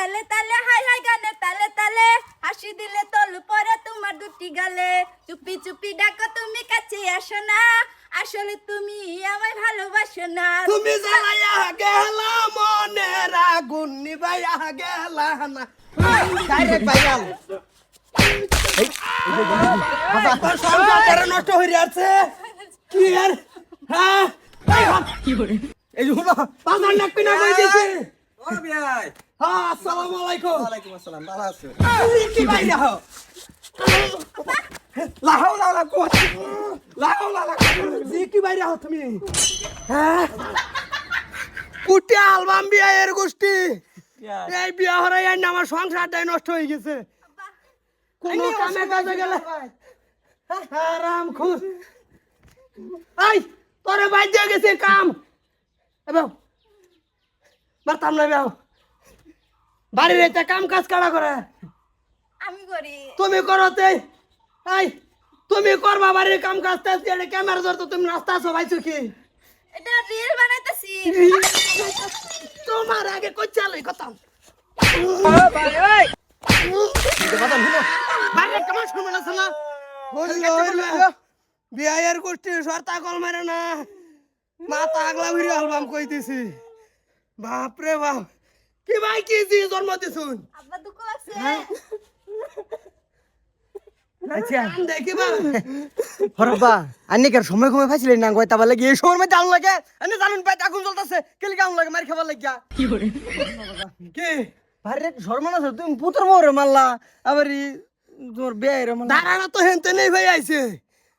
তালে তালে high high গানে তালে তালে হাসি দিলে তলু পরে তোমার দুটি গালে। চুপি চুপি ডাকো তুমি কাছে আসো না আসলে তুমি আমায় ভালোবাসো না। তুমি জ্বালাইয়া গেলা মনের আগুন নিবাইয়া গেলা না। ডাইরেক্ট নষ্ট হয়ে যাচ্ছে। কি আর? হ্যাঁ? এই হলো বাজার নাক পিনা করে দিয়েছে ও ভাই হ্যাঁ আসসালামু আলাইকুম ওয়ালাইকুম আসসালাম ভালো আছো? কি বাইরে হও লাহাও লালা কোচ লাহাও লালা জি কি বাইরে হও তুমি? হ্যাঁ? কুটি অ্যালবাম বিয়া এর গোষ্ঠী এই বিয়া হরাই আইন আমার সংসারটাই নষ্ট হয়ে গেছে। কোনো কামে কাজে গেলে আরাম খুশ। এই তোরে বাইর দিয়ে গেছে কাম। এবার বারতাম না বেও। বাড়ির এটা কাম কাজ কারা করে? আমি করি। তুমি করো তে। এই তুমি করবা বাড়ির কাম কাজ টাজ করে ক্যামেরা ধরতো তুমি নাস্তা আছো ভাইছো কি? এটা রিল বানাইতেছি। তোমার আগে কই চালাই কথা। বাইরে কেমন শুনবে না? শোনা বিয়ের গোষ্ঠী সর্তা কল মারে না। মাথা আগলা ভিড়ে অ্যালবাম কই দিছি বাপ। রে বাপ কি ভাই কি জি জন্ম দিছুন। আব্বা দুঃখ লাগছে। আচ্ছা। দেখি বা হরবা আন্নি সময় কমে ফাইছিলেন না? এই সময় মধ্যে আগুন লাগে। জানুন পাই আগুন জ্বলতাছে কেলি আগুন লাগে মার খাবার লাগিয়া। কি ভারে শর্মান আছে তুমি পুত্র মোরে মারলা। আবার ই তোমার বিয়ে রে মারলা। দাঁড়ানো তো হেনতে নেই ভাই আইছে।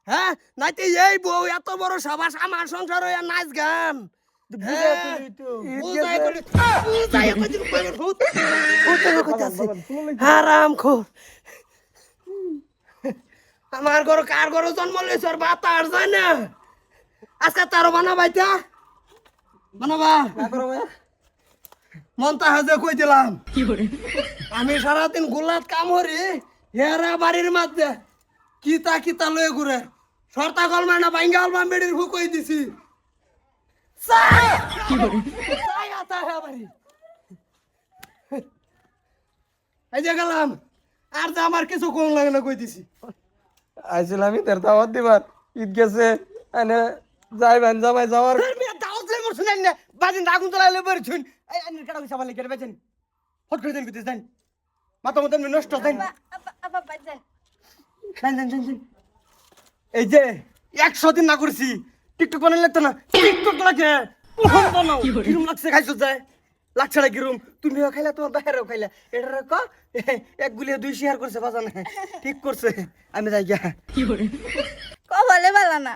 হ্যাঁ? নাইতে এই বউ এত বড় সাবাস আমার সংসার হইয়া নাচ গান। করে- করে আমার ঘর কার ঘর জন্ম লইছ আর বাতা আর যায় না? আজকে তারও বানাবাইতা বানাবা মন তাহাজে কই দিলাম? আমি সারাদিন গোলাত কাম হরি হেরা বাড়ির মধ্যে কিতা কিতা লয়ে ঘুরে। সর্তা কলমা না বাইঙ্গা আলবাম বেড়ির হু কই দিছি? এই যে গেলাম আর যা আমার কিছু কোন লাগে না কই দাওয়াত দিবার ঈদ গেছে এনে যাইবেন জামাই যাওয়ার আর মিয়া দাওয়াত লই মরছুন জানি না বাজিন আগুন জ্বালাইলে বেরছুন এই আইনের কাটা করে দেন কইতে দেন মাথা মতন নষ্ট দেন। এই যে একশো দিন না করছি টিকটক বানাই লাগতো না টিকটক লাগে। প্রথম বানাও কিরম লাগছে খাইছো যায়। লাগছে না কিরম তুমিও খাইলা তোমার বাইরেও খাইলা। এটা ক? এক গুলিয়ে দুই শেয়ার করছে বাজানে। ঠিক করছে। আমি যাই গিয়া। ক বলে? বালা না।